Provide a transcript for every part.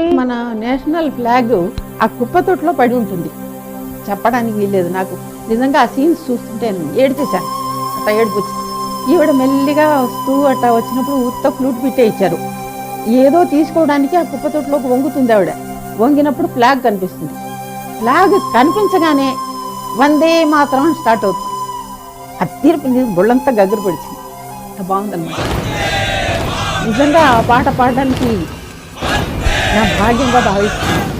మన national flag ఆ కుప్ప పడి ఉంటుంది. చెప్పడానికి వీల్లేదు నాకు. నిజంగా ఆ సీన్స్ చూస్తుంటే ఏడ్చేశాను. అట్లా ఏడుపు వచ్చింది ఈవిడ మెల్లిగా వస్తూ అట్లా వచ్చినప్పుడు ఉత్త ఫ్లూట్ పెట్టే ఇచ్చారు. ఏదో తీసుకోవడానికి ఆ కుప్ప వంగుతుంది ఆవిడ. వంగినప్పుడు ఫ్లాగ్ కనిపిస్తుంది. ఫ్లాగ్ కనిపించగానే వందే మాత్రం స్టార్ట్ అవుతుంది. అత్తిరిపి బుళ్ళంతా బొళ్ళంతా పడిచింది. అంత బాగుందన్నమాట. నిజంగా ఆ పాట పాడడానికి यहाँ भाग्य बताई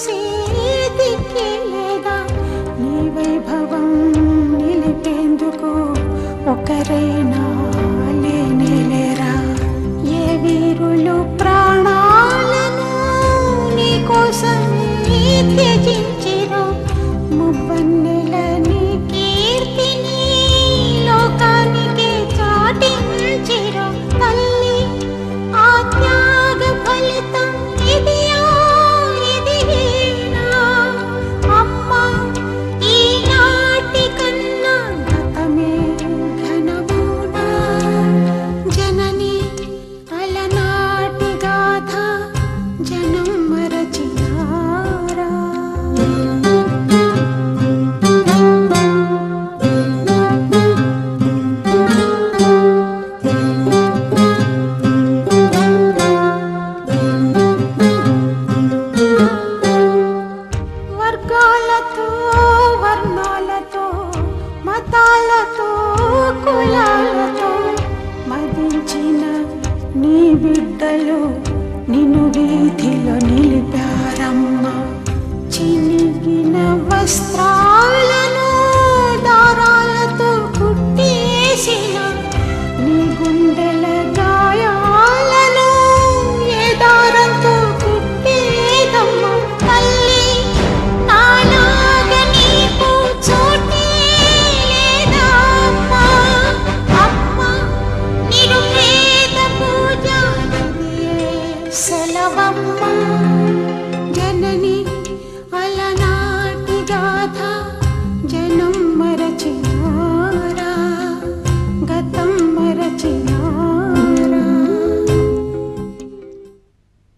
చూసే దిక్కే లేదా నీ వైభవం నిలిపేందుకు ఒకరైనా లేనే లేరా? ఏ వీరులు ప్రాణాలను నీ కోసం బిడ్డలు నిన్ను వీధిలో నిలిపారమ్మ. చినిగిన వస్త్రాల செலவம்மா